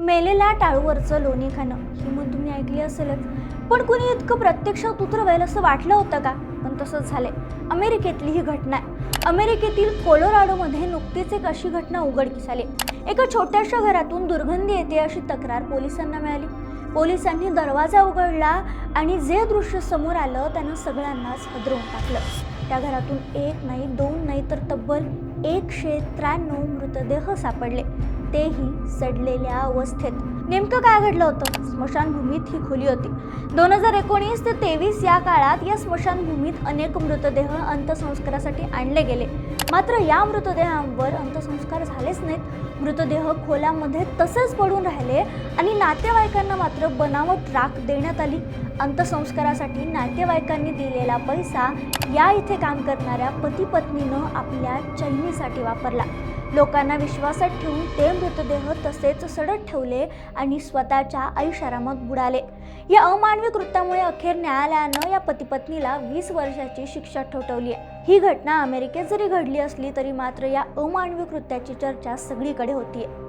मेलेल्या टाळूवरचं लोणी खाणं. ही म्हण तुम्ही ऐकली असेलच. पण कुणी इतकं प्रत्यक्षात उतरवेल असं वाटलं होतं का? पण तसंच झालंय. अमेरिकेतली ही घटना आहे. अमेरिकेतील कोलोराडोमध्ये नुकतीच एक अशी घटना उघडकीस आली. एका छोट्याशा घरातून दुर्गंधी येते अशी तक्रार पोलिसांना मिळाली. पोलिसांनी दरवाजा उघडला आणि जे दृश्य समोर आलं त्यानं सगळ्यांनाच हदरवून टाकलं. त्या घरातून एक नाही दोन नाही तर तब्बल एकशे त्र्याण्णव मृतदेह सापडले. तेही सडलेल्या अवस्थेत. नेमकं काय घडलं होतं? स्मशानभूमीत ही खोली होती. दोन हजार एकोणीस ते तेवीस या काळात या स्मशानभूमीत अनेक मृतदेह अंत्यसंस्कारासाठी आणले गेले. मात्र या मृतदेहांवर अंत्यसंस्कार झालेच नाहीत. मृतदेह खोल्यामध्ये तसेच पडून राहिले आणि नातेवाईकांना मात्र बनावट राख देण्यात आली. अंत्यसंस्कारासाठी नातेवाईकांनी दिलेला पैसा या इथे काम करणाऱ्या पती पत्नीनं आपल्या चैनीसाठी वापरला. लोकांना विश्वासात ठेवून ते मृतदेह तसेच सडत ठेवले आणि स्वतःच्या आयुष्यारामात बुडाले. या अमानवी कृत्यामुळे अखेर न्यायालयानं या पतीपत्नीला वीस वर्षाची शिक्षा ठोठवली आहे. ही घटना अमेरिकेत जरी घडली असली तरी मात्र या अमानवी कृत्याची चर्चा सगळीकडे होतीये.